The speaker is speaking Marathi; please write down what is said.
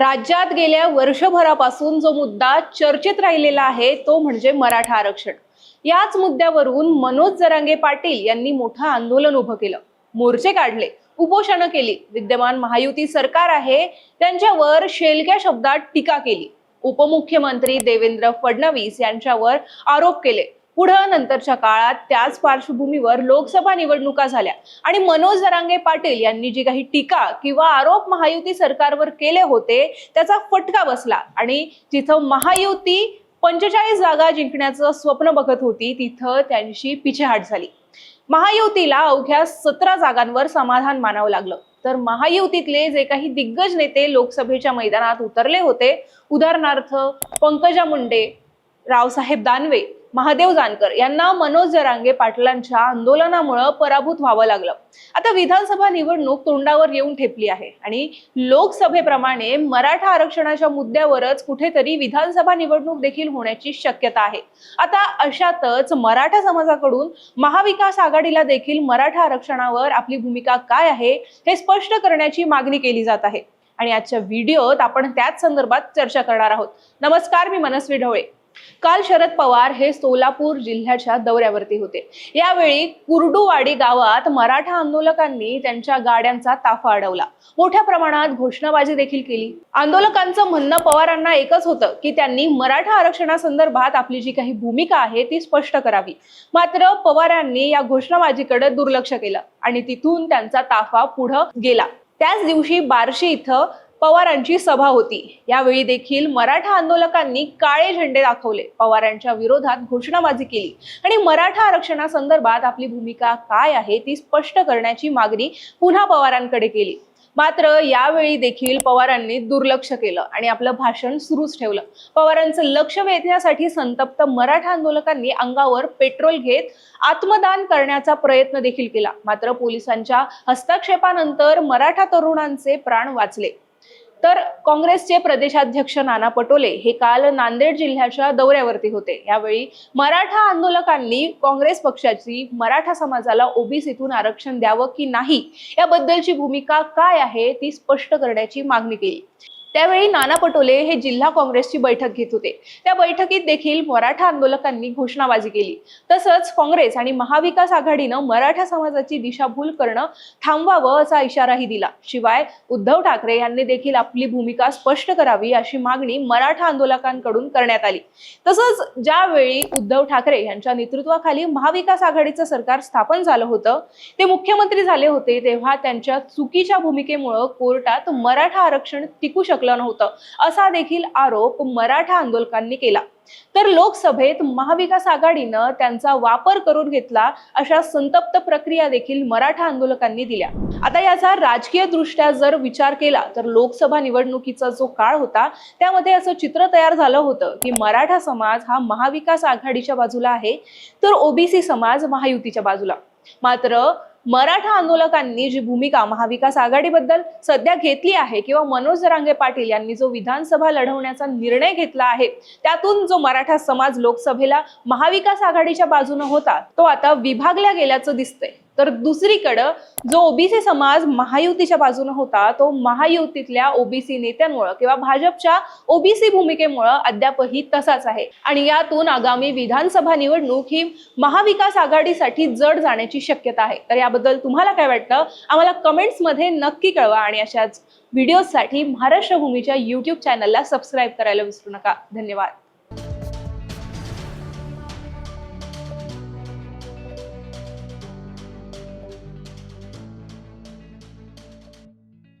राज्यात गेल्या वर्षभरापासून जो मुद्दा चर्चेत राहिलेला आहे तो म्हणजे मराठा आरक्षण. याच मुद्द्यावरून मनोज जरांगे पाटील यांनी मोठं आंदोलन उभं केलं. मोर्चे काढले उपोषणं केली. विद्यमान महायुती सरकार आहे त्यांच्यावर शेलक्या शब्दात टीका केली. उपमुख्यमंत्री देवेंद्र फडणवीस यांच्यावर आरोप केले. पुढं नंतरच्या काळात त्याच पार्श्वभूमीवर लोकसभा निवडणुका झाल्या. आणि मनोज दरांगे पाटील यांनी जी काही टीका किंवा आरोप महायुती सरकारवर केले होते त्याचा फटका बसला. आणि जिथं महायुती पंचेचाळीस जागा जिंकण्याचं स्वप्न बघत होती तिथं त्यांची पिछेहाट झाली. महायुतीला अवघ्या सतरा जागांवर समाधान मानावं लागलं. तर महायुतीतले जे काही दिग्गज नेते लोकसभेच्या मैदानात उतरले होते उदाहरणार्थ पंकजा मुंडे रावसाहेब दानवे महादेव जानकर यांना मनोज जरांगे पाटलांच्या आंदोलनामुळं पराभूत व्हावं लागलं. आता विधानसभा निवडणूक तोंडावर येऊन ठेपली आहे आणि लोकसभेप्रमाणे मराठा आरक्षणाच्या मुद्द्यावरच कुठेतरी विधानसभा निवडणूक देखील होण्याची शक्यता आहे. आता अशातच मराठा समाजाकडून महाविकास आघाडीला देखील मराठा आरक्षणावर आपली भूमिका काय आहे हे स्पष्ट करण्याची मागणी केली जात आहे. आणि आजच्या व्हिडिओत आपण त्याच संदर्भात चर्चा करणार आहोत. नमस्कार मी मनस्वी ढवळे. काल शरद पवार हे सोलापूर जिल्ह्याच्या दौऱ्यावरती होते. यावेळी कुर्डुवाडी गावात मराठा आंदोलकांनी त्यांच्या गाड्यांचा ताफा अडवला. मोठ्या प्रमाणात घोषणाबाजी देखील केली. आंदोलकांचं म्हणणं पवारांना एकच होतं की त्यांनी मराठा आरक्षणासंदर्भात आपली जी काही भूमिका आहे ती स्पष्ट करावी. मात्र पवारांनी या घोषणाबाजीकडे दुर्लक्ष केलं आणि तिथून त्यांचा ताफा पुढं गेला. त्याच दिवशी बार्शी इथं पवारांची सभा होती. यावेळी देखील मराठा आंदोलकांनी काळे झेंडे दाखवले. पवारांच्या विरोधात घोषणाबाजी केली. आणि मराठा आरक्षणासंदर्भात आपली भूमिका काय आहे ती स्पष्ट करण्याची मागणी पुन्हा पवारांकडे केली. मात्र यावेळी देखील पवारांनी दुर्लक्ष केलं आणि आपलं भाषण सुरूच ठेवलं. पवारांचं लक्ष वेधण्यासाठी संतप्त मराठा आंदोलकांनी अंगावर पेट्रोल घेत आत्मदान करण्याचा प्रयत्न देखील केला. मात्र पोलिसांच्या हस्तक्षेपानंतर मराठा तरुणांचे प्राण वाचले. तर काँग्रेसचे प्रदेशाध्यक्ष नाना पटोले हे काल नांदेड जिल्ह्याच्या दौऱ्यावरती होते. यावेळी मराठा आंदोलकांनी काँग्रेस पक्षाची मराठा समाजाला ओबीसीतून आरक्षण द्यावं की नाही याबद्दलची भूमिका काय आहे ती स्पष्ट करण्याची मागणी केली. त्यावेळी नाना पटोले हे जिल्हा काँग्रेसची बैठक घेत होते. त्या बैठकीत देखील मराठा आंदोलकांनी घोषणाबाजी केली. तसंच काँग्रेस आणि महाविकास आघाडीनं मराठा समाजाची दिशाभूल करणं थांबवावं असा इशाराही दिला. शिवाय उद्धव ठाकरे यांनी देखील आपली भूमिका स्पष्ट करावी अशी मागणी मराठा आंदोलकांकडून करण्यात आली. तसंच ज्यावेळी उद्धव ठाकरे यांच्या नेतृत्वाखाली महाविकास आघाडीचं सरकार स्थापन झालं होतं ते मुख्यमंत्री झाले होते तेव्हा त्यांच्या चुकीच्या भूमिकेमुळं कोर्टात मराठा आरक्षण टिकू शकलं नव्हतं. असा देखील आरोप मराठा आंदोलकांनी केला. तर लोकसभेत महाविकास आघाडीनं त्यांचा वापर करून घेतला अशा संतप्त प्रक्रिया देखील मराठा आंदोलकांनी दिल्या. आता याचा राजकीय दृष्ट्या जर विचार केला तर लोकसभा निवडणुकीचा जो काळ होता त्यामध्ये असं चित्र तयार झालं होतं की मराठा समाज हा महाविकास आघाडीच्या बाजूला आहे तर ओबीसी समाज महायुतीच्या बाजूला. मात्र मराठा आंदोलकांनी जी भूमिका महाविकास आघाडीबद्दल सध्या घेतली आहे किंवा मनोज जरांगे पाटील यांनी जो विधानसभा लढवण्याचा निर्णय घेतला आहे त्यातून जो मराठा समाज लोकसभेला महाविकास आघाडीच्या बाजूने होता तो आता विभागला गेल्याचं दिसतंय. तर दुसरीकडं जो ओबीसी समाज महायुतीच्या बाजूने होता तो महायुतीतल्या ओबीसी नेत्यांमुळं किंवा भाजपच्या ओबीसी भूमिकेमुळं अद्यापही तसाच आहे. आणि यातून आगामी विधानसभा निवडणूक ही महाविकास आघाडीसाठी जड जाण्याची शक्यता आहे. तर याबद्दल तुम्हाला काय वाटतं? आम्हाला कमेंट्समध्ये नक्की कळवा आणि अशाच व्हिडिओसाठी महाराष्ट्र भूमीच्या युट्यूब चॅनलला सबस्क्राईब करायला विसरू नका. धन्यवाद.